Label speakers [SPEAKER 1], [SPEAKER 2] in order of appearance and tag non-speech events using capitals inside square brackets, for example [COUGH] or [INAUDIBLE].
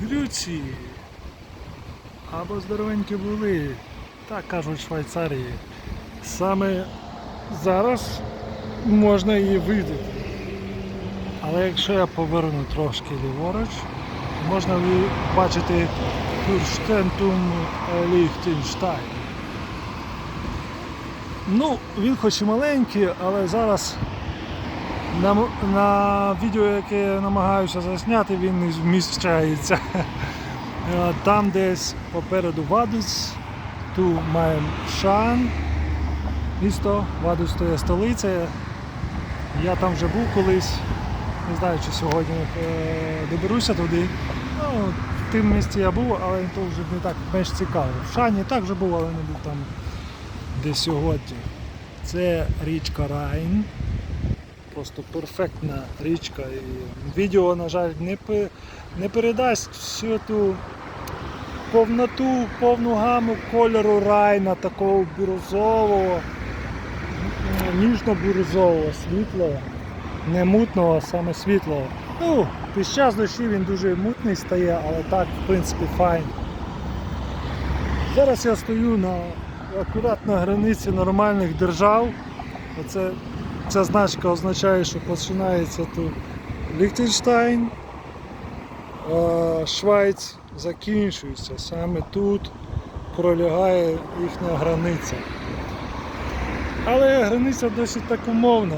[SPEAKER 1] ключі. Або здоровенькі були, так кажуть в Швейцарії. Саме зараз можна її видати. Але якщо я поверну трошки ліворуч, можна бачити Фюрштентум Ліхтенштайн. Ну, він хоч і маленький, але зараз на, на відео, яке я намагаюся засняти, він не вміщається. [LAUGHS] Е, Там десь попереду Вадус, тут маємо Шан, місто, Вадус то є столиця. Я там вже був колись, не знаю, чи сьогодні е, доберуся туди. Ну, в тим місці я був, але то вже не так менш цікаво. В Шані так вже був, але не був там де сьогодні. Це річка Райн. Просто перфектна річка. І відео, на жаль, не, не передасть всю ту повноту, повну гаму кольору Райна, такого бірюзового, ніжно-бірюзового, світлого, не мутного, а саме світлого. Ну, під час дощі він дуже мутний стає, але так, в принципі, файн. Зараз я стою на акурат на границі нормальних держав. Оце, ця значка означає, що починається тут Ліхтенштайн, Швайц закінчується. Саме тут пролягає їхня границя. Але границя досить так умовна.